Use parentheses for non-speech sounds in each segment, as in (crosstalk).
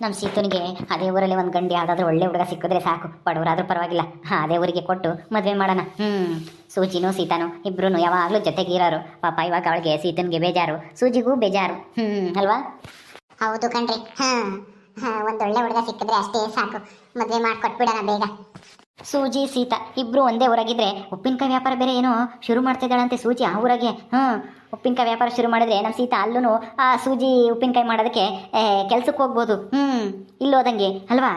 ನಮ್ಮ ಸೀತನಿಗೆ ಅದೇ ಊರಲ್ಲಿ ಒಂದು ಗಂಡಿ ಯಾವುದಾದ್ರೂ ಒಳ್ಳೆ ಹುಡುಗ ಸಿಕ್ಕಿದ್ರೆ ಸಾಕು. ಬಡವರಾದ್ರೂ ಪರವಾಗಿಲ್ಲ. ಹಾಂ, ಅದೇ ಊರಿಗೆ ಕೊಟ್ಟು ಮದುವೆ ಮಾಡೋಣ. ಹ್ಞೂ ಸೂಜಿನೂ ಸೀತಾನು ಇಬ್ರು ಯಾವಾಗಲೂ ಜೊತೆಗಿರೋರು ಪಾಪ ಇವಾಗ ಅವಳಿಗೆ ಸೀತನಿಗೆ ಬೇಜಾರು. ಸೂಜಿಗೂ ಬೇಜಾರು. ಹ್ಞೂ ಅಲ್ವಾ? ಹೌದು ಕಣ್ರಿ. ಹಾಂ, ಒಂದು ಒಳ್ಳೆ ಹುಡುಗ ಸಿಕ್ಕಿದ್ರೆ ಅಷ್ಟೇ ಸಾಕು. ಮದುವೆ ಮಾಡಿಕೊಟ್ಬಿಡೋಣ ಬೇಗ. ಸೂಜಿ, ಸೀತಾ ಇಬ್ರು ಒಂದೇ ಊರಾಗಿದ್ರೆ ಉಪ್ಪಿನಕಾಯಿ ವ್ಯಾಪಾರ ಬೇರೆ ಏನೋ ಶುರು ಮಾಡ್ತಿದ್ದಾಳಂತೆ ಸೂಜಿ ಆ ಊರಾಗೆ. ಹ್ಞೂ ಉಪ್ಪಿನಕಾಯಿ ವ್ಯಾಪಾರ ಶುರು ಮಾಡಿದ್ರೆ ನಮ್ಮ ಸೀತಾ ಅಲ್ಲೂ ಆ ಸೂಜಿ ಉಪ್ಪಿನಕಾಯಿ ಮಾಡೋದಕ್ಕೆ ಕೆಲ್ಸಕ್ಕೆ ಹೋಗ್ಬೋದು. ಹ್ಞೂ ಇಲ್ಲೋದಂಗೆ, ಅಲ್ವಾ?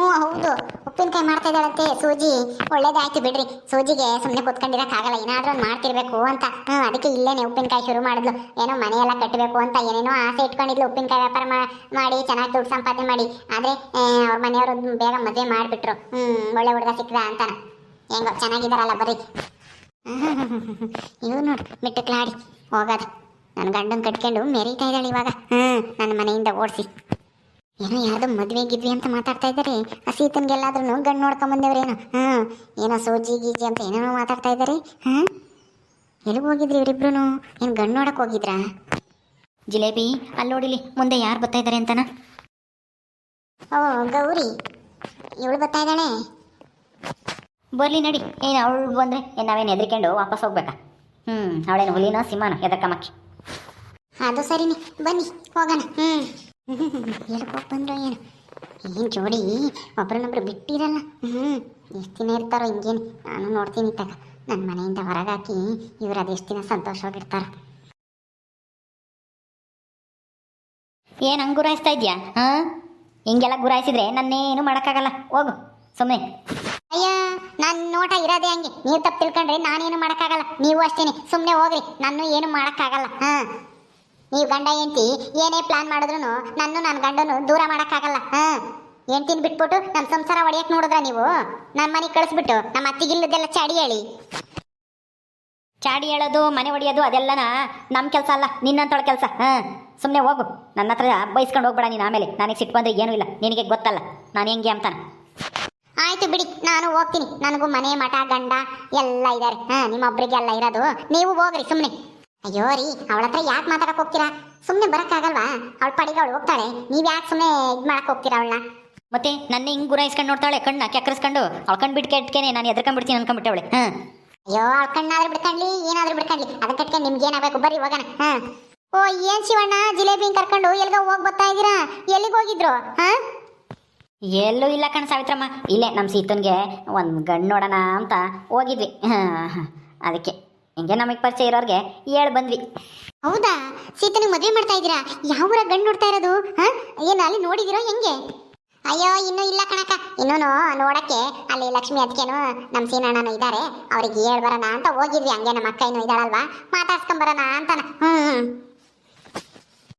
ಹ್ಞೂ, ಹೌದು. ಉಪ್ಪಿನಕಾಯಿ ಮಾಡ್ತಾ ಇದ್ದಾಳಂತೆ ಸೂಜಿ. ಒಳ್ಳೇದಾಯ್ತು ಬಿಡ್ರಿ. ಸೂಜಿಗೆ ಸುಮ್ಮನೆ ಕೂತ್ಕೊಂಡಿರಕ್ಕಾಗಲ್ಲ. ಏನಾದರೂ ಒಂದು ಮಾಡ್ತಿರ್ಬೇಕು ಅಂತ. ಹ್ಞೂ, ಅದಕ್ಕೆ ಇಲ್ಲೇನೆ ಉಪ್ಪಿನಕಾಯಿ ಶುರು ಮಾಡಿದ್ಲು. ಏನೋ ಮನೆಯೆಲ್ಲ ಕಟ್ಟಬೇಕು ಅಂತ ಏನೇನೋ ಆಸೆ ಇಟ್ಕೊಂಡಿದ್ಲು. ಉಪ್ಪಿನಕಾಯಿ ವ್ಯಾಪಾರ ಮಾಡಿ, ಚೆನ್ನಾಗಿ ದುಡ್ಡು ಸಂಪಾದನೆ ಮಾಡಿ. ಆದರೆ ಅವ್ರ ಮನೆಯವರು ಬೇಗ ಮದುವೆ ಮಾಡಿಬಿಟ್ರು. ಹ್ಞೂ, ಒಳ್ಳೆ ಹುಡುಗ ಸಿಕ್ಕದ ಅಂತ. ಹೆಂಗೋ ಚೆನ್ನಾಗಿದ್ದಾರಲ್ಲ ಬರ್ರಿ. (laughs) ಇವ್ ಬಿಟ್ಟು ಕ್ಲಾಡಿ ಹೋಗೋದು. ನನ್ನ ಗಂಡನ್ ಕಟ್ಕೊಂಡು ಮೆರೀತಾ ಇದ್ದಾಳೆ ಇವಾಗ. ಹ್ಞೂ ನನ್ನ ಮನೆಯಿಂದ ಓಡಿಸಿ. ಏನೋ ಯಾರ್ದೋ ಮದುವೆ ಗಿದ್ವಿ ಅಂತ ಮಾತಾಡ್ತಾ ಇದ್ದಾರೆ. ಆ ಸೀತನ್ಗೆಲ್ಲಾದ್ರೂ ಗಂಡು ನೋಡ್ಕೊಂಡ್ ಏನು ಹ್ಮ್ ಏನೋ ಸೋಜಿ ಗೀಜಿ ಅಂತ ಏನೇನೋ ಮಾತಾಡ್ತಾ ಇದ್ದಾರೆ. ಹ್ಮ್ ಎಲ್ಲಿಗೆ ಹೋಗಿದ್ರಿ ಇವರಿಬ್ರು ಏನು ಗಂಡು ನೋಡಕ್ ಹೋಗಿದ್ರಾ? ಜಿಲೇಬಿ ಅಲ್ಲಿ ನೋಡಿಲಿ ಮುಂದೆ ಯಾರು ಬರ್ತಾ ಇದ್ದಾರೆ ಅಂತನ? ಓ ಗೌರಿ. ಇವಳು ಬರ್ತಾ ಇದ್ದಾಳೆ? ಬರ್ಲಿ ನಡಿ. ಏನು ಅವಳು ಬಂದರೆ ಏನು ನಾವೇನು ಹೆದರ್ಕೊಂಡು ವಾಪಸ್ ಹೋಗ್ಬೇಕಾ? ಹ್ಞೂ ಅವಳೇನು ಹುಲಿನೋ ಸಿಂಹನೋ? ಎದಕ್ಕಮ್ಮಕ್ಕೆ ಅದು ಸರಿನಿ. ಬನ್ನಿ ಹೋಗೋಣ. ಹ್ಮ್. ಬಂದ್ರು ಏನು ಏನು? ಜೋಡಿ? ಒಬ್ರನ್ನೊಬ್ರು ಬಿಟ್ಟಿರಲ್ಲ. ಹ್ಮ್. ಎಷ್ಟು ದಿನ ಇರ್ತಾರೋ ಹಿಂಗೇನು? ನಾನು ನೋಡ್ತೀನಿ ತಗ ನನ್ನ ಮನೆಯಿಂದ ಹೊರಗಾಕಿ ಇವ್ರು ಅದೆಷ್ಟು ದಿನ ಸಂತೋಷವಾಗಿರ್ತಾರ. ಏನು ಹಂಗೆ ಗುರಾಯಿಸ್ತಾ ಇದ್ಯಾ? ಹಾಂ? ಹಿಂಗೆಲ್ಲ ಗುರಾಯಿಸಿದ್ರೆ ನನ್ನೇನು ಮಾಡಕ್ಕಾಗಲ್ಲ. ಹೋಗು. ಸುಮ್ಮನೆ ಅಯ್ಯ ನನ್ನ ನೋಟ ಇರೋದೇ ಹಂಗೆ. ನೀವು ತಪ್ಪು ತಿಳ್ಕೊಂಡ್ರೆ ನಾನೇನು ಮಾಡಕ್ಕಾಗಲ್ಲ. ನೀವು ಅಷ್ಟೇನೆ. ಸುಮ್ಮನೆ ಹೋಗ್ರಿ. ನಾನು ಏನು ಮಾಡಕ್ಕಾಗಲ್ಲ. ಹಾಂ. ನೀವು ಗಂಡ ಹೆಂಡತಿ ಏನೇ ಪ್ಲಾನ್ ಮಾಡಿದ್ರು ನನ್ನ ನನ್ನ ಗಂಡನು ದೂರ ಮಾಡೋಕ್ಕಾಗಲ್ಲ ಹಾಂ? ಹೆಂಡ್ತಿನ ಬಿಟ್ಬಿಟ್ಟು ನಮ್ಮ ಸಂಸಾರ ಒಡೆಯಕ್ಕೆ ನೋಡಿದ್ರ ನೀವು? ನನ್ನ ಮನೆಗೆ ಕಳಿಸ್ಬಿಟ್ಟು ನಮ್ಮ ಅತ್ತಿಗಿಲ್ಲದೆಲ್ಲ ಚಾಡಿ ಹೇಳಿ. ಚಾಡಿ ಹೇಳೋದು ಮನೆ ಒಡೆಯೋದು ಅದೆಲ್ಲನ ನಮ್ಮ ಕೆಲಸ ಅಲ್ಲ ನಿನ್ನಂತೊಳ ಕೆಲಸ ಹಾಂ? ಸುಮ್ಮನೆ ಹೋಗು ನನ್ನ ಹತ್ರ ಬೈಸ್ಕೊಂಡು ಹೋಗ್ಬೇಡ ನೀನು ಆಮೇಲೆ. ನನಗೆ ಸಿಟ್ಟು ಬಂದರೆ ಏನೂ ಇಲ್ಲ ನಿನಗೆ ಗೊತ್ತಲ್ಲ ನಾನು ಹೆಂಗೆ ಅಂತಾನೆ. ಆಯ್ತು ಬಿಡಿ ನಾನು ಹೋಗ್ತೀನಿ. ನನಗೂ ಮನೆ ಮಠ ಗಂಡ ಎಲ್ಲ ಇದ್ದಾರೆ ಹಾಂ? ನಿಮ್ಮೊಬ್ಬರಿಗೆಲ್ಲ ಇರೋದು ನೀವು ಹೋಗ್ರಿ ಸುಮ್ಮನೆ ಅಯ್ಯೋ ರೀ ಅವಳ ಹತ್ರ ಯಾಕೆ ಮಾತಾಡಕ್ ಹೋಗ್ತೀರಾ? ಸುಮ್ಮನೆ ಬರಕ್ಕಾಗಲ್ವಾ? ಅವಳ ಪಡಿಗೆ ಅವಳು ಹೋಗ್ತಾಳೆ. ನೀವು ಯಾಕೆ ಸುಮ್ಮನೆ ಇದು ಮಾಡಕ್ ಹೋಗ್ತೀರಾ ಅವಳನ್ನ? ಮತ್ತೆ ನನ್ನ ಹಿಂಗೆ ಗುರಾಯಿಸ್ಕೊಂಡು ನೋಡ್ತಾಳೆ ಕಣ್ಣ ಕೆಕ್ಕರಿಸ್ಕೊಂಡು ಅವಳ್ಕಂಡು ಬಿಟ್ಟು ಕೆಟ್ಕೇನೆ ನಾನು ಎದ್ಕೊಂಡ್ಬಿಡ್ತೀನಿ ಅನ್ಕೊಂಡ್ಬಿಟ್ಟವಳೆ. ಹಾಂ. ಅಯ್ಯೋ ಅವಳ ಕಣ್ಣಾದ್ರೂ ಬಿಡ್ಕಂಡ್ಲಿ ಏನಾದ್ರೂ ಬಿಡ್ಕಂಡ್ಲಿ ಅದನ್ನ ಕಟ್ಕೊಂಡು ನಿಮ್ಗೆ ಏನಾಗಬೇಕು ಬರ್ರಿ ಹೋಗೋಣ. ಹಾಂ. ಓ ಏನ್ ಶಿವಣ್ಣ ಜಿಲೇಬಿ ಕರ್ಕೊಂಡು ಎಲ್ಲಿಗೆ ಹೋಗ್ ಬರ್ತಾ ಇದ್ದೀರಾ? ಎಲ್ಲಿಗೆ ಹೋಗಿದ್ರು? ಹಾಂ? ಎಲ್ಲೂ ಇಲ್ಲ ಕಣ ಸಾವಿತ್ರಮ್ಮ. ಇಲ್ಲೇ ನಮ್ಮ ಸೀತನ್ಗೆ ಒಂದು ಗಂಡು ನೋಡೋಣ ಅಂತ ಹೋಗಿದ್ವಿ. ಹಾಂ. ಅದಕ್ಕೆ. ಹಿಂಗೆ ನಮಗೆ ಪರಿಚಯ ಇರೋರಿಗೆ ಹೇಳಿ ಬಂದ್ವಿ. ಹೌದಾ? ಸೀತನಿಗೆ ಮದುವೆ ಮಾಡ್ತಾ ಇದ್ದೀರಾ? ಯಾವ ಊರ ಗಂಡು ನೋಡ್ತಾ ಇರೋದು? ಹಾ? ಏನು ಅಲ್ಲಿ ನೋಡಿದಿರೋ ಹೆಂಗೆ? ಅಯ್ಯೋ, ಇನ್ನೂ ಇಲ್ಲ ಕಣಕ ಇನ್ನೂ ನೋಡಕ್ಕೆ, ಅಲ್ಲಿ ಲಕ್ಷ್ಮಿ ಅದಕ್ಕೇನು ನಮ್ಮ ಸೀನಣ್ಣನೂ ಇದ್ದಾರೆ ಅವ್ರಿಗೆ ಹೇಳಿ ಬರೋಣ ಅಂತ ಹೋಗಿದ್ವಿ. ಹಂಗೆ ನಮ್ಮ ಅಕ್ಕ ಇನ್ನೂ ಇದ್ದಾಳಲ್ವಾ ಮಾತಾಡ್ಸ್ಕೊಂಡ್ ಬರೋಣ ಅಂತಾನ. ಹ್ಮ್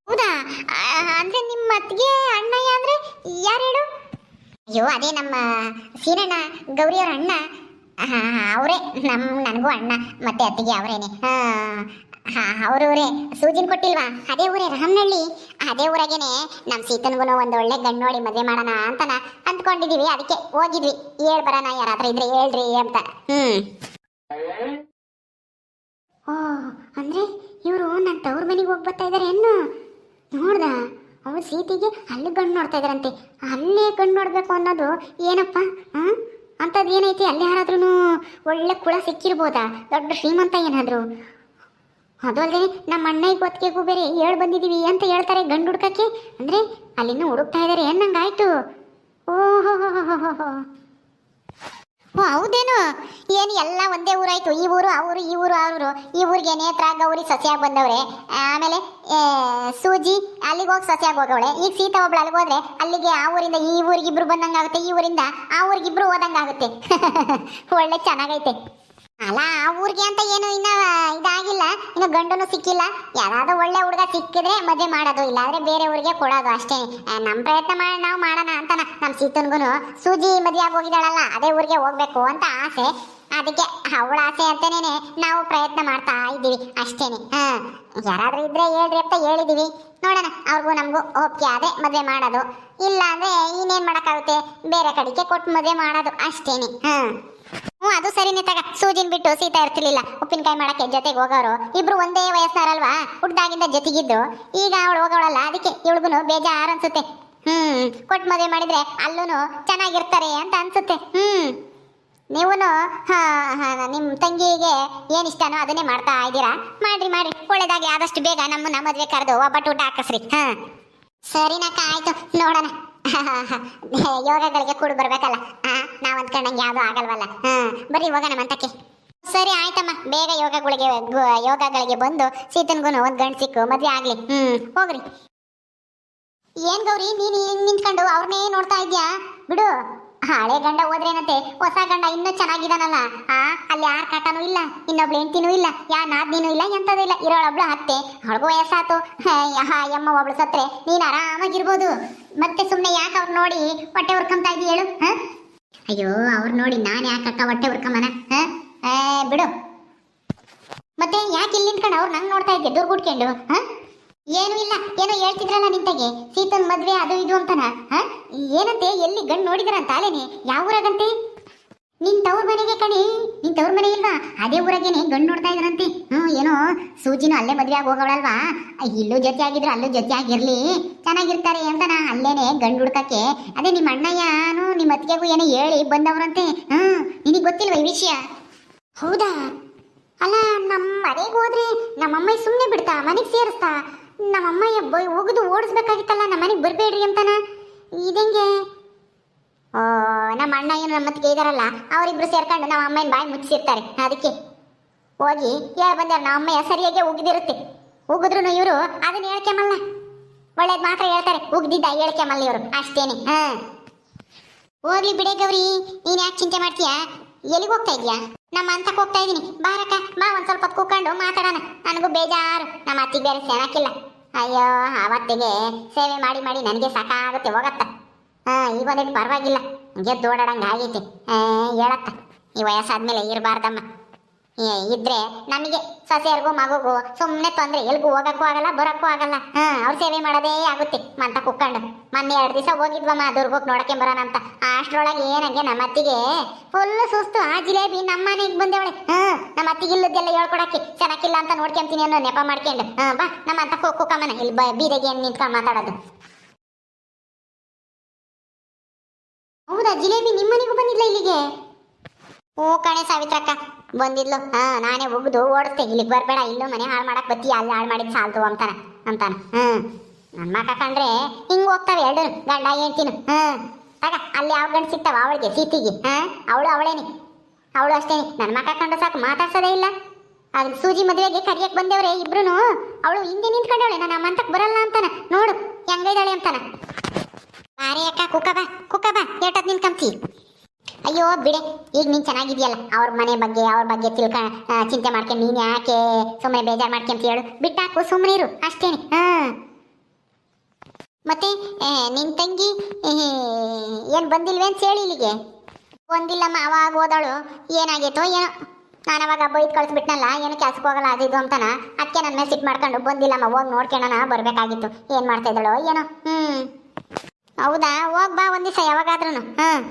ಹೌದಾ? ಅಂದ್ರೆ ನಿಮ್ಮ ಅತ್ತಿಗೆ ಅಣ್ಣಯ್ಯ ಅಂದ್ರೆ ಯಾರು ಹೇಳು? ಅಯ್ಯೋ, ಅದೇ ನಮ್ಮ ಸೀನಣ್ಣ, ಗೌರಿಯವ್ರ ಅಣ್ಣ. ಅವರೇ ನಮ್ಮ ನನಗೂ ಅಣ್ಣ, ಮತ್ತೆ ಅತ್ತಿಗೆ ಅವರೇನೆ. ಅವ್ರವ್ರೆ ಸೂಜಿನ್ ಕೊಟ್ಟಿಲ್ವಾ? ಅದೇ ಊರೇ ರಾಮನಹಳ್ಳಿ ಅದೇ ಊರಾಗೇನೆ. ನಮ್ಮ ಸೀತನ್ಗೂ ಒಂದು ಒಳ್ಳೆ ಗಂಡು ನೋಡಿ ಮದುವೆ ಮಾಡೋಣ ಅಂತನ ಅಂದ್ಕೊಂಡಿದೀವಿ. ಅದಕ್ಕೆ ಹೋಗಿದ್ವಿ. ಹೇಳ್ ಬರೋಣ ಯಾರಾದ್ರೂ ಇದ್ರೆ ಹೇಳ್ರಿ ಅಂತ. ಹ್ಮ್. ಓ, ಅಂದ್ರೆ ಇವರು ನನ್ನ ತವ್ರ ಮನೆಗೆ ಹೋಗಿ ಬರ್ತಾ ಇದಾರೆ ಏನು? ನೋಡ್ದ? ಅವ್ರು ಸೀತೆಗೆ ಅಲ್ಲಿ ಗಂಡು ನೋಡ್ತಾ ಇದಾರಂತೆ. ಅಲ್ಲೇ ಗಂಡು ನೋಡ್ಬೇಕು ಅನ್ನೋದು ಏನಪ್ಪ? ಹಾಂ ಅಂಥದ್ದು ಏನೈತಿ? ಅಲ್ಲಿ ಯಾರಾದ್ರೂ ಒಳ್ಳೆ ಕುಳ ಸಿಕ್ಕಿರ್ಬೋದಾ? ದೊಡ್ಡ ಶ್ರೀಮಂತ ಏನಾದರೂ? ಅದು ಅಲ್ಲದೆ ನಮ್ಮ ಅಣ್ಣಗೆ ಗೊತ್ತಿಗೆಗೂ ಬೇರೆ ಹೇಳಿ ಬಂದಿದ್ದೀವಿ ಅಂತ ಹೇಳ್ತಾರೆ ಗಂಡು ಹುಡ್ಕಕ್ಕೆ. ಅಂದರೆ ಅಲ್ಲಿನೂ ಹುಡುಕ್ತಾ ಇದ್ದಾರೆ ಏನಂಗಾಯ್ತು ಓಹೋ ಓ ಹೌದೇನು? ಏನು ಎಲ್ಲ ಒಂದೇ ಊರಾಯ್ತು. ಈ ಊರು, ಆ ಊರು, ಈ ಊರು, ಆ ಊರು. ಈ ಊರಿಗೆ ನೇತ್ರ, ಗೌರಿ, ಸಸ್ಯಾಗಿ ಬಂದವ್ರೆ. ಆಮೇಲೆ ಸೂಜಿ, ಅಲ್ಲಿಗೆ ಹೋಗಿ ಸಸ್ಯಾಗಿ ಹೋಗವಳೆ. ಈಗ ಸೀತಾ ಒಬ್ಳು ಅಲ್ಲಿಗೆ ಹೋದ್ರೆ ಅಲ್ಲಿಗೆ ಆ ಊರಿಂದ ಈ ಊರಿಗೆ ಇಬ್ರು ಬಂದಂಗಾಗುತ್ತೆ, ಈ ಊರಿಂದ ಆ ಊರಿಗೆ ಇಬ್ರು ಹೋದಂಗಾಗುತ್ತೆ. (laughs) ಒಳ್ಳೆ ಚೆನ್ನಾಗೈತೆ. ಅಲ್ಲ, ಆ ಊರಿಗೆ ಅಂತ ಏನು ಇನ್ನ ಇದಾಗಿಲ್ಲ, ಇನ್ನು ಗಂಡನು ಸಿಕ್ಕಿಲ್ಲ. ಯಾರಾದ್ರೂ ಒಳ್ಳೆ ಹುಡುಗ ಸಿಕ್ಕಿದ್ರೆ ಮದುವೆ ಮಾಡೋದು, ಇಲ್ಲಾಂದ್ರೆ ಬೇರೆ ಊರಿಗೆ ಕೊಡೋದು ಅಷ್ಟೇ. ನಮ್ ಪ್ರಯತ್ನ ಮಾಡಿ, ನಾವು ಮಾಡೋಣ ಅಂತ ನಮ್ಮ ಸೀತನ್ಗುನು. ಸೂಜಿ ಮದುವೆ ಹೋಗಿದ್ದಾಳಲ್ಲ ಅದೇ ಊರಿಗೆ ಹೋಗ್ಬೇಕು ಅಂತ ಆಸೆ. ಅದಕ್ಕೆ ಅವಳ ಆಸೆ ಅಂತನೇ ನಾವು ಪ್ರಯತ್ನ ಮಾಡ್ತಾ ಇದ್ದೀವಿ ಅಷ್ಟೇನೆ. ಹಾ, ಯಾರಾದ್ರೂ ಇದ್ರೆ ಹೇಳ್ರಿ ಅಂತ ಹೇಳಿದೀವಿ. ನೋಡೋಣ, ಅವ್ರಿಗೂ ನಮಗೂ ಓಕೆ ಆದ್ರೆ ಮದುವೆ ಮಾಡೋದು. ಇಲ್ಲ ಅಂದ್ರೆ ಇನ್ನೇನ್ ಮಾಡಕ್ಕಾಗುತ್ತೆ? ಬೇರೆ ಕಡೆಗೆ ಕೊಟ್ಟು ಮದುವೆ ಮಾಡೋದು ಅಷ್ಟೇನೆ. ಹಾ. ಹ್ಞೂ, ಅದು ಸರಿನೇ ತಗ. ಸೂಜಿನ್ ಬಿಟ್ಟು ಸೀತಾ ಇರ್ತಿರ್ಲಿಲ್ಲ. ಉಪ್ಪಿನಕಾಯಿ ಮಾಡಕ್ಕೆ ಜೊತೆಗೆ ಹೋಗೋರು. ಇಬ್ರು ಒಂದೇ ವಯಸ್ಸಾರಲ್ವಾ ಹುಡ್ದಾಗಿಂದ ಜೊತೆಗಿದ್ದು. ಈಗ ಅವಳು ಹೋಗೋಳಲ್ಲ, ಅದಕ್ಕೆ ಇವಳಿಗೂ ಬೇಜಾರು ಅನ್ಸುತ್ತೆ. ಹ್ಮ್ ಕೊಟ್ಟು ಮದುವೆ ಮಾಡಿದ್ರೆ ಅಲ್ಲೂ ಚೆನ್ನಾಗಿರ್ತಾರೆ ಅಂತ ಅನ್ಸುತ್ತೆ. ಹ್ಮ್. ನೀವು ನಿಮ್ಮ ತಂಗಿಗೆ ಏನ್ ಇಷ್ಟನೋ ಅದನ್ನೇ ಮಾಡ್ತಾ ಇದ್ದೀರಾ? ಮಾಡ್ರಿ ಮಾಡ್ರಿ. ಒಳ್ಳೇದಾಗಿ ಆದಷ್ಟು ಬೇಗ ನಮ್ಮನ್ನ ಮದುವೆ ಕರೆದು ಒಬ್ಬಟ್ಟು ಊಟ ಹಾಕಸ್ರಿ. ಹಾ. ಸರಿನಕ್ಕ, ಆಯ್ತು. ನೋಡೋಣ. ಯೋಗಗಳಿಗೆ ಕೂಡ ಬರ್ಬೇಕಲ್ಲ. ನಾವ್ ಅಂದ್ಕೊಂಡಂಗೆ ಯಾವ್ದು ಆಗಲ್ವಲ್ಲ. ಹ್ಮ್. ಬರ್ರಿ, ಹೋಗೋಣ ಮಂತಕ್ಕೆ. ಸರಿ, ಆಯ್ತಮ್ಮ. ಬೇಗ ಯೋಗಗಳಿಗೆ ಯೋಗಗಳಿಗೆ ಬಂದು ಸೀತನ್ಗೂನು ಒಂದ್ ಗಂಡು ಸಿಕ್ಕು. ಮದ್ವೆ ಆಗ್ಲಿ. ಹ್ಮ್. ಹೋಗ್ರಿ. ಏನ್ ಗೌರಿ, ನೀನ್ ನಿಂತ್ಕೊಂಡು ಅವ್ರನ್ನೇ ನೋಡ್ತಾ ಇದ್ಯಾ? ಬಿಡು. ಹಳೆ ಗಂಡ ಹೋದ್ರೇನಂತೆ? ಹೊಸ ಗಂಡ ಇನ್ನೂ ಚೆನ್ನಾಗಿದಾನಲ್ಲ. ಆ ಅಲ್ಲಿ ಯಾರ ಕಾಟನೂ ಇಲ್ಲ ಇನ್ನೊಬ್ಳು ಹೆಂಡ್ತಿನೂ ಇಲ್ಲ ಯಾ ನಾದ್ನೀನೂ ಇಲ್ಲ ಎಂಥದೂ ಇಲ್ಲ ಇರೋಳೊಬ್ಳು ಹತ್ತೆ. ಅವಳಿಗೂ ವಯಸ್ಸಾತು. ಹೇ, ಯಮ್ಮ ಒಬ್ಳು ಸತ್ರೆ. ನೀನು ಆರಾಮಾಗಿರ್ಬೋದು. ಮತ್ತೆ ಸುಮ್ಮನೆ ಯಾಕೆ ಅವ್ರು ನೋಡಿ ಹೊಟ್ಟೆ ಹುರ್ಕೊಂತಾ ಇದ್ದೀ ಹೇಳು ಹಾಂ? ಅಯ್ಯೋ ಅವ್ರು ನೋಡಿ ನಾನು ಯಾಕೆ ಅಕ್ಕ ಹೊಟ್ಟೆ ಹುರ್ಕೊಂಬನ ಹಾಂ? ಬಿಡು. ಮತ್ತೆ ಯಾಕೆ ಇಲ್ಲಿ ನಿಂತ್ಕೊಂಡು ಅವ್ರು ನಂಗೆ ನೋಡ್ತಾ ಇದ್ದೆ ದೂರ ಹಾಂ ಹ? ಏನು ಇಲ್ಲ. ಏನೋ ಹೇಳ್ತಿದ್ರಲ್ಲ ನಿಂತಾಗೆ? ಸೀತನ್ ಮದ್ವೆ, ಅದು ಇದು ಅಂತನ? ಏನಂತೆ? ಎಲ್ಲಿ ಗಂಡು ನೋಡಿದ್ರಂತ ಅಲೇನೆ ಯಾವ ಊರಾಗಂತೆ? ನಿನ್ ತವ್ರ ಮನೆಗೆ ಕಣಿ. ನಿನ್ ತವ್ರ ಮನೆ ಇಲ್ವಾ? ಅದೇ ಊರಾಗೇನೆ, ಗಂಡು ನೋಡ್ತಾ ಇದ್ರಂತೆ ಹ್ಮ್, ಏನೋ ಸೂಜಿನೂ ಅಲ್ಲೇ ಮದ್ವೆ ಆಗಿ ಹೋಗೋಳಲ್ವಾ ಇಲ್ಲೂ ಜೊತೆ ಆಗಿದ್ರು ಅಲ್ಲೂ ಜೊತೆ ಆಗಿರ್ಲಿ. ಚೆನ್ನಾಗಿರ್ತಾರೆ ಅಂತನ? ಅಲ್ಲೇನೆ ಗಂಡು ಹುಡ್ಕಕ್ಕೆ. ಅದೇ ನಿಮ್ಮ ಅಣ್ಣಯ್ಯನು ನಿಮ್ಮ ಅತ್ತಿಗೆಗೂ ಏನೋ ಹೇಳಿ ಬಂದವ್ರಂತೆ. ಹ್ಮ್, ನಿನಗೆ ಗೊತ್ತಿಲ್ವ ಈ ವಿಷಯ? ಹೌದಾ? ಅಲ್ಲ ನಮ್ಮ ಮನೆಗೆ ಹೋದ್ರೆ ನಮ್ಮಮ್ಮ ಸುಮ್ಮನೆ ಬಿಡ್ತಾ, ಮನೆಗೆ ಸೇರಿಸ್ತಾ? ನಮ್ಮಮ್ಮಯ್ಯ ಬೈ ಹೋಗುದು ಓಡಿಸ್ಬೇಕಾಗಿತ್ತಲ್ಲ, ನಮ್ಮ ಮನೆಗೆ ಬರಬೇಡ್ರಿ ಅಂತನ? ಇದಂಗೆ ಓ, ನಮ್ಮ ಅಣ್ಣ ಏನು ನಮ್ಮ ಮತ್ತಿಗೆ ಇದಾರಲ್ಲ ಅವರಿಬ್ರು ಸೇರ್ಕೊಂಡು ನಮ್ಮ ಅಮ್ಮನ ಬಾಯಿ ಮುಚ್ಚಿರ್ತಾರೆ. ಅದಕ್ಕೆ ಹೋಗಿ ಹೇಳಿ ಬಂದಾರ, ನಮ್ಮ ಅಮ್ಮಯ್ಯ ಸರಿಯಾಗಿ ಉಗಿದಿರುತ್ತೆ. ಉಗಿದ್ರು ಇವರು ಅದನ್ನ ಹೇಳ್ಕೆಮಲ್ಲ ಒಳ್ಳೇದು ಮಾತ್ರ ಹೇಳ್ತಾರೆ, ಉಗ್ದಿದ್ದ ಹೇಳ್ಕೆಮಲ್ಲ ಇವರು, ಅಷ್ಟೇನೆ. ಹಾ. ಹೋಗ್ಲಿ ಬಿಡೆ ಗೌರಿ, ನೀನು ಯಾಕೆ ಚಿಂತೆ ಮಾಡ್ತೀಯಾ? ಎಲ್ಲಿಗೆ ಹೋಗ್ತಾ ಇದೀಯಾ? ನಮ್ಮ ಅಂತಕ್ಕೆ ಹೋಗ್ತಾ ಇದ್ದೀನಿ ಬಾರಕ್ಕ, ಬಾ ಒಂದು ಸ್ವಲ್ಪ ಕೂತ್ಕೊಂಡು ಮಾತಾಡೋಣ. ನನಗೂ ಬೇಜಾರು. ನಮ್ಮ ಅತ್ತಿಗೆ ಬೇರೆ ಸೇನಕ್ಕಿಲ್ಲ ಅಯ್ಯೋ ಅವತ್ತಿಗೆ ಸೇವೆ ಮಾಡಿ ಮಾಡಿ ನನಗೆ ಸಾಕಾಗುತ್ತೆ, ಹೋಗತ್ತ. ಹಾಂ, ಈಗ ಒಂದಿಟ್ಟು ಪರವಾಗಿಲ್ಲ. ಗೆದ್ದು ಓಡಾಡಂಗೆ ಆಗೈತೆ ಹೇಳತ್ತ. ಈ ವಯಸ್ಸಾದ್ಮೇಲೆ ಇರಬಾರ್ದಮ್ಮ. ಇದ್ರೆ ನಮಗೆ ಸೊಸೆಯರ್ಗೂ ಮಗುಗೂ ಸುಮ್ಮನೆ ತೊಂದರೆ. ಎಲ್ಗೂ ಹೋಗಕ್ಕೂ ಆಗಲ್ಲ, ಬರೋಕ್ಕೂ ಆಗಲ್ಲ. ಹಾ, ಅವ್ರ ಸೇವೆ ಮಾಡೋದೇ ಆಗುತ್ತೆ. ಮಂತ ಕುಕ್ಕಂಡು. ಮೊನ್ನೆ ಎರಡು ದಿವಸ ಹೋಗಿದ್ವಮ್ಮ ದುರ್ಗಕ್ಕೆ ನೋಡಕ್ಕೆ ಬರೋಣ ಅಂತ. ಅಷ್ಟ್ರೊಳಗೆ ಏನಂಗೆ ನಮ್ಮ ಅತ್ತಿಗೆ ಫುಲ್ ಸುಸ್ತು. ಆ ಜಿಲೇಬಿ ನಮ್ಮ ಮನೆಗೆ ಬಂದೇವಳೆ. ಹಾ, ನಮ್ಮ ಅತ್ತಿಗೆ ಇಲ್ಲದೆಲ್ಲ ಹೇಳ್ಕೊಡಕ್ಕೆ. ಚೆನ್ನಾಗಿಲ್ಲ ಅಂತ ನೋಡ್ಕೊಂತೀನಿ ಅನ್ನೋ ನೆಪ ಮಾಡ್ಕೊಂಡು. ಹಾ, ಬಾ, ನಮ್ಮ ಅಂತ ಕುಕ್ಕಮ್ಮನ ಇಲ್ಲಿ ಬೀದಿಗೆ ಏನು ನಿಂತ್ಕೊಂಡು ಮಾತಾಡೋದು. ಹೌದಾ, ಜಿಲೇಬಿ ನಿಮ್ಮ ಮನೆಗೂ ಬಂದಿಲ್ಲ ಇಲ್ಲಿಗೆ? ಓ ಕಣೆ ಸಾವಿತ್ರಕ್ಕ. ಬಂದಿದ್ಲು. ಹಾ, ನಾನೇ ಒಗ್ದು ಓಡಿಸ್ತೆ ಇಲ್ಲಿಗೆ ಬರಬೇಡ, ಇಲ್ಲೂ ಮನೆ ಹಾಳು ಮಾಡಕ್ ಬತ್ತಿ ಅಲ್ಲಿ ಹಾಳು ಮಾಡಿದ್ ಸಾಲ್ತು ಅಂತಾನ ಅಂತಾನ. ಹ್ಮ್. ನನ್ನ ಮಕ್ಕ ಕಂಡ್ರೆ ಹಿಂಗ್ ಹೋಗ್ತಾವೆ ಎರಡು ಗಂಡ ಹೇಳ್ತೀನಿ ಹ್ಮ್. ಅಲ್ಲಿ ಯಾವ ಗಂಡ ಸಿಗ್ತಾವ ಅವಳಿಗೆ, ಸೀತಿಗೆ? ಹಾ, ಅವಳು ಅವಳೇನಿ. ಅವಳು ಅಷ್ಟೇನಿ. ನನ್ನ ಮಕ್ಕ ಕಂಡು ಸಾಕು, ಮಾತಾಡ್ಸೋದೇ ಇಲ್ಲ. ಅದನ್ನ ಸೂಜಿ ಮದುವೆಗೆ ಕರಿಯಕ್ ಬಂದೇವ್ರೆ ಇಬ್ರು ಅವಳು ಹಿಂದೆ ನಿಂತ್ಕೊಂಡವಳೆ, ನಾನು ನಮ್ಮ ಬರಲ್ಲ ಅಂತಾನ. ನೋಡು ಹೆಂಗೈದಾಳೆ ಅಂತಾನ. ಬಾರಿ ಅಕ್ಕ, ಕುಕ್ಕ ಬಾ ಕುಕ್ಕ ಬಾ ಏಟದ್ ನಿನ್ ಕಂತಿ ಅಯ್ಯೋ ಬಿಡೆ ಈಗ ನೀನ್ ಚೆನ್ನಾಗಿದ್ಯಲ್ಲ? ಅವ್ರ ಮನೆ ಬಗ್ಗೆ ಅವ್ರ ಬಗ್ಗೆ ತಿಳ್ಕ ಚಿಂತೆ ಮಾಡ್ಕೊಂಡು ನೀನ್ ಯಾಕೆ ಸುಮ್ಮನೆ ಬೇಜಾರು ಮಾಡ್ಕೊಂತ ಹೇಳು. ಬಿಟ್ಟಾಕು ಸುಮ್ಮನೆ ಇರು ಅಷ್ಟೇನೆ ಹ. ಮತ್ತೆ ಆ, ನಿನ್ ತಂಗಿ ಏನು ಬಂದಿಲ್ವೇ ಅಂತ ಹೇಳಿ ಇಲ್ಲಿಗೆ? ಬಂದಿಲ್ಲಮ್ಮ ಅವಾಗ ಹೋದಳು. ಏನಾಗೈತೋ ಏನೋ. ನಾನು ಅವಾಗ ಬೈದ್ ಕಳಿಸ್ಬಿಟ್ನಲ್ಲ ಏನು ಕೆಲ್ಸಕ್ಕೆ ಹೋಗಲ್ಲ ಅದು ಇದು ಅಂತಾನ. ಅದಕ್ಕೆ ನನ್ನ ಮೇಲೆ ಸಿಟ್ಟು ಮಾಡ್ಕೊಂಡು ಬಂದಿಲ್ಲಮ್ಮ ಹೋಗಿ ನೋಡ್ಕೊಳ್ಳೋಣ ಬರಬೇಕಾಗಿತ್ತು. ಏನು ಮಾಡ್ತಾ ಇದ್ದಳು ಏನೋ ಹ್ಞೂ ಹೌದಾ ಹೋಗ್ಬಾ ಬಾ ದಿವಸ ಯಾವಾಗಾದ್ರೂ ಹ್ಮ್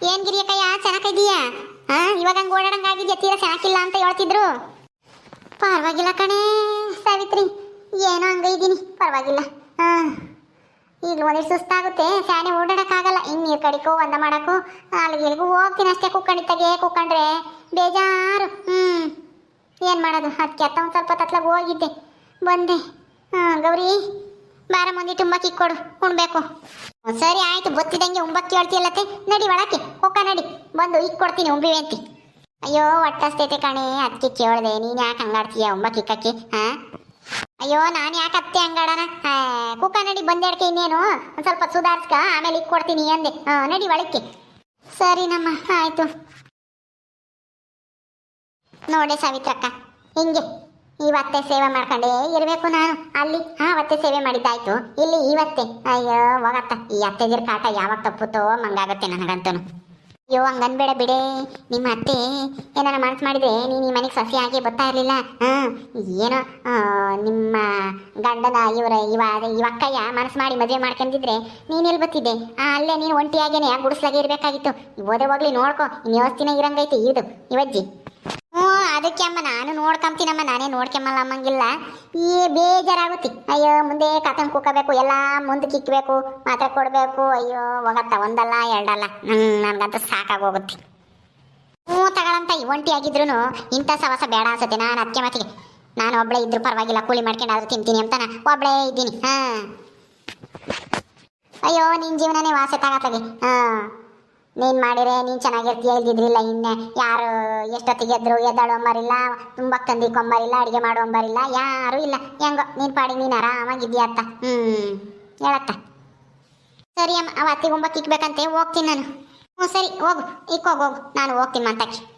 ಏನ್ ಗಿರಿಯಕ್ಕಯ್ಯ ಚೆನ್ನಾಗಿದೀಯಾ ಹಾ ಇವಾಗ ಹಂಗ ಓಡಾಡಂಗ ಆಗಿದ್ಯಾ? ತೀರಾ ಚೆನ್ನಾಗಿಲ್ಲ ಅಂತ ಹೇಳ್ತಿದ್ರು. ಪರವಾಗಿಲ್ಲ ಕಣೇ, ಸಾವಿತ್ರಿ. ಏನೋ ಹಂಗ ಇದೀನಿ ಪರವಾಗಿಲ್ಲ. ಹಾಂ ಈಗ ಒಂದಿಷ್ಟು ಸುಸ್ತಾಗುತ್ತೆ. ಸ್ಯಾನೆ ಓಡಾಡಕ್ಕಾಗಲ್ಲ. ಇನ್ನು ನೀರು ಕಡಿಕೋ, ಒಂದ ಮಾಡಕ್ಕೂ. ಅಲ್ಲಿಗೆ ಎಲ್ಲಿಗೂ ಹೋಗ್ತೀನಿ ಅಷ್ಟೇ ಕುಕ್ಕಂಡಿತ್ತಾಗೆ ಕುಕ್ಕಂಡ್ರೆ ಬೇಜಾರು. ಹ್ಮ್. ಏನ್ ಮಾಡೋದು? ಅದಕ್ಕೆ ಅತ್ತ ಒಂದು ಸ್ವಲ್ಪ ತತ್ಲಾಗ ಹೋಗಿದ್ದೆ. ಬಂದೆ. ಹಾ ಗೌರಿ. ಬಾರ ಮುಂದೆ ತುಂಬ ಕಿಕ್ಕೊಡು, ಉಣ್ಬೇಕು. ಸರಿ ಆಯ್ತು ಗೊತ್ತಿದಂಗೆ ಉಂಬಕ್ಕಿ ಹೇಳ್ತಿಯಲ್ಲತ್ತೆ ನಡಿ ಒಳಕ್ಕೆ ಹೋಗ ನಡಿ. ಬಂದು ಇಕ್ ಕೊಡ್ತೀನಿ ಉಂಬಿವೆ ಅಂತಿ ಅಯ್ಯೋ, ಒಟ್ಟಸ್ತೈತೆ ಕಣೆ ಅದಕ್ಕೆ ಕೇಳ್ದೆ, ನೀನ್ ಯಾಕೆ ಹಂಗಾಡ್ತೀಯ ಉಂಬಕ್ಕಿಕ್ಕಕ್ಕೆ ಹಾ? ಅಯ್ಯೋ, ನಾನು ಯಾಕೆ ಅತ್ತೆ ಹಂಗಾಡಣ? ಕುಕ್ಕ ನಡಿ, ಬಂದೇಡ್ಕೆ ಇನ್ನೇನು? ಒಂದು ಸ್ವಲ್ಪ ಸುಧಾರಿಸ್ಕ, ಆಮೇಲೆ ಇಕ್ ಕೊಡ್ತೀನಿ ಅಂದೆ. ಹಾಂ, ನಡಿ ಒಳಕ್ಕೆ. ಸರಿ ನಮ್ಮ, ಆಯ್ತು. ನೋಡೆ ಸಾವಿತ್ರಕ್ಕ, ಹಿಂಗೆ. ಇವತ್ತೇ ಸೇವೆ ಮಾಡ್ಕೊಂಡೇ. ಇರಬೇಕು ನಾನು. ಅಲ್ಲಿ ಹಾ ಅವತ್ತೆ ಸೇವೆ ಮಾಡಿದ್ದಾಯ್ತು. ಇಲ್ಲಿ ಇವತ್ತೇ. ಅಯ್ಯೋ ಹೋಗತ್ತ. ಈ ಅತ್ತೆದಿರ ಕಾಟ ಯಾವಾಗ ತಪ್ಪುತ್ತೋ ಮಂಗಾಗತ್ತೆ ನನಗಂತನು ಅಯ್ಯೋ ಹಂಗನ್ಬೇಡ ಬಿಡೆ. ನಿಮ್ಮ ಅತ್ತೆ ಏನಾರ ಮನಸ್ಸು ಮಾಡಿದ್ರೆ ನೀನು ಈ ಮನೆಗೆ ಸಸಿ ಆಗಿ ಬರ್ತಾ ಇರಲಿಲ್ಲ? ಹಾಂ ಏನೋ ನಿಮ್ಮ ಗಂಡನ ಇವರ ಇವ ಇವಕ್ಕಯ್ಯ ಮನಸ್ಸು ಮಾಡಿ ಮದುವೆ ಮಾಡ್ಕೊಂಡಿದ್ರೆ ನೀನು ಎಲ್ಲಿ ಬರ್ತಿದ್ದೆ? ಆ, ಅಲ್ಲೇ ನೀನು ಒಂಟಿಯಾಗೇನೆ ಗುಡಿಸ್ಲಾಗೆ ಇರಬೇಕಾಗಿತ್ತು. ಓದೋ ಹೋಗ್ಲಿ ನೋಡ್ಕೊ. ಇನ್ನು ದಿನ ಇರಂಗೈತಿ ಇದು ಇವಜ್ಜಿ. ಅದಕ್ಕೆ ಅಮ್ಮ, ನಾನು ನೋಡ್ಕೊಂತೀನಮ್ಮ ನಾನೇ ನೋಡ್ಕೊಂಬಲ್ಲ ಅಮ್ಮಂಗಿಲ್ಲ. ಈ ಬೇಜಾರಾಗುತ್ತೆ. ಅಯ್ಯೋ, ಮುಂದೆ ಕತನ್ ಕೂಕಬೇಕು, ಎಲ್ಲ ಮುಂದೆ ಕಿಕ್ಬೇಕು, ಮಾತ್ರ ಕೊಡಬೇಕು. ಅಯ್ಯೋ, ಹೋಗತ್ತ, ಒಂದಲ್ಲ, ಎರಡಲ್ಲ. ನನ್ಗಂತ ಸಾಕಾಗೋಗುತ್ತೆ. ಹ್ಞೂ ತಗೊಳಂತ ಒಂಟಿ ಆಗಿದ್ರು ಇಂಥ ಸವಾಸ ಬೇಡ ಅನ್ಸುತ್ತೆ. ನಾನು ಅದಕ್ಕೆ ಮತ್ತೆ ನಾನು ಒಬ್ಳೆ ಇದ್ರು ಪರವಾಗಿಲ್ಲ, ಕೂಲಿ ಮಾಡ್ಕೊಂಡಾದ್ರೂ ತಿಂತೀನಿ ಅಂತ ಒಬ್ಳೇ ಇದ್ದೀನಿ. ಹಾ. ಅಯ್ಯೋ, ನಿನ್ ಜೀವನನೇ ವಾಸೆ ತಗತ್ತಗೆ ಹಾ. ನೀನ್ ಮಾಡಿರೆ, ನೀನ್ ಚೆನ್ನಾಗಿರ್ತೀಯ ಇಲ್ದಿದ್ರಿಲ್ಲ ಇನ್ನೆ. ಯಾರು ಎಷ್ಟೊತ್ತಿಗೆ ಎದ್ರು ಎದ್ದಾಳೊಂಬರಿಲ್ಲ ತುಂಬಾ ತಂದಿಕೊಂಬರಿಲ್ಲ ಅಡಿಗೆ ಮಾಡೋಂಬರಿಲ್ಲ ಯಾರು ಇಲ್ಲ. ಹೆಂಗೋ, ನೀನ್ ಪಾಡಿ, ನೀನ್ ಆರಾಮಾಗಿದ್ದೀಯ ಅತ್ತ. ಹ್ಮ್, ಹೇಳತ್ತ. ಸರಿ ಅಮ್ಮ, ಅವ ಒಂಬತ್ತು ಇಕ್ಬೇಕಂತೆ ಹೋಗ್ತೀನಿ ನಾನು. ಹ್ಞೂ ಸರಿ, ಹೋಗು, ಇಕ್ಕೋಗಿ, ಹೋಗು. ನಾನು ಹೋಗ್ತೀನಿ ಮಂತಕ್ಕೆ